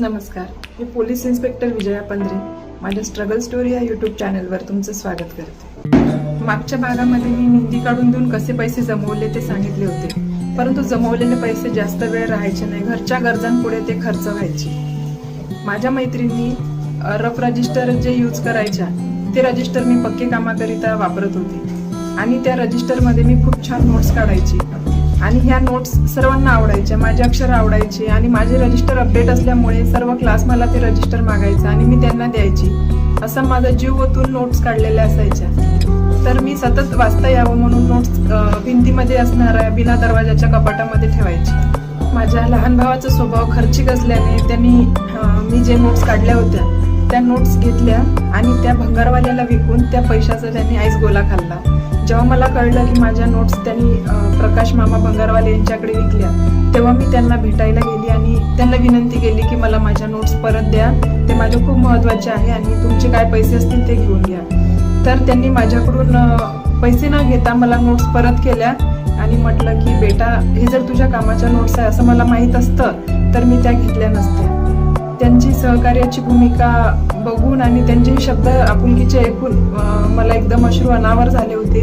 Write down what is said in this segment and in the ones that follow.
नमस्कार. मी police inspector Vijaya Pandhare. माझ्या स्ट्रगल स्टोरी या यूट्यूब चॅनलवर तुमचं स्वागत करते. मागच्या भागामध्ये मी मेहंदी काढून देऊन कसे पैसे जमवले ते सांगितले होते. परंतु जमवलेले पैसे जास्त वेळ राहायचे नाही. घरच्या गरजांपुढे ते खर्च व्हायचे. माझ्या मैत्रिणी रफ रजिस्टर जे यूज करायच्या ते रजिस्टर मी पक्के कामाकरिता वापरत होते. आणि त्या रजिस्टरमध्ये मी खूप छान नोट्स काढायची. आणि ह्या नोट्स सर्वांना आवडायच्या माझे अक्षर आवडायचे आणि माझे रजिस्टर अपडेट असल्यामुळे सर्व क्लास मला ते रजिस्टर मागायचं आणि मी त्यांना द्यायची. असा माझा जीव ओतून नोट्स काढलेल्या असायच्या. तर मी सतत वाचता यावं म्हणून नोट्स भिंतीमध्ये असणाऱ्या बिना दरवाजाच्या कपाटामध्ये ठेवायची. माझ्या लहान भावाचा स्वभाव खर्चिक असल्याने त्यांनी मी जे नोट्स काढल्या होत्या त्या नोट्स घेतल्या आणि त्या भंगारवाल्याला विकून त्या पैशाचा त्यांनी आईस गोला खाल्ला. जेव्हा मला कळलं की माझ्या नोट्स त्यांनी प्रकाश मामा भंगारवाले यांच्याकडे विकल्या तेव्हा मी त्यांना भेटायला गेली आणि त्यांना विनंती केली की मला माझ्या नोट्स परत द्या. ते माझे खूप महत्त्वाचे आहे आणि तुमचे काय पैसे असतील ते घेऊन घ्या. तर त्यांनी माझ्याकडून पैसे न घेता मला नोट्स परत केल्या आणि म्हटलं की बेटा हे जर तुझ्या कामाच्या नोट्स आहे असं मला माहीत असतं तर मी त्या घेतल्या नसत्या. त्यांची सहकार्याची भूमिका बघून आणि त्यांचे शब्द आपुलकीचे ऐकून मला एकदम अश्रू अनावर झाले होते.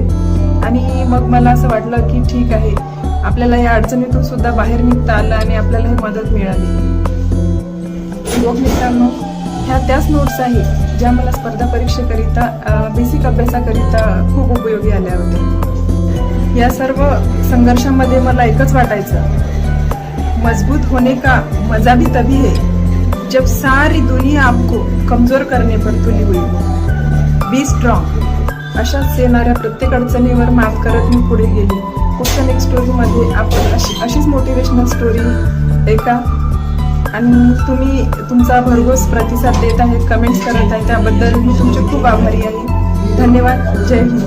आणि मग मला असं वाटलं की ठीक आहे आपल्याला या अडचणीतून सुद्धा बाहेर निघता आलं आणि आपल्याला ही मदत मिळाली. योग मित्रांनो ह्या त्याच नोट्स आहेत ज्या मला स्पर्धा परीक्षेकरिता बेसिक अभ्यासाकरिता खूप उपयोगी आल्या होत्या. या सर्व संघर्षामध्ये मला एकच वाटायचं मजबूत होणे का? मजा भी तभी है. जब सारी दुनिया आपको कमजोर करणे पर तुली होईल बी स्ट्रॉंग अशाच येणाऱ्या प्रत्येक अडचणीवर मात करत मी पुढे गेली. पुढच्या नेक्स्ट स्टोरीमध्ये आपण अशी अशीच मोटिवेशनल स्टोरी ऐका. आणि तुम्ही तुमचा भरघोस प्रतिसाद देत आहेत कमेंट्स करत आहे त्याबद्दल मी तुमचे खूप आभारी आहे. धन्यवाद. जय हिंद.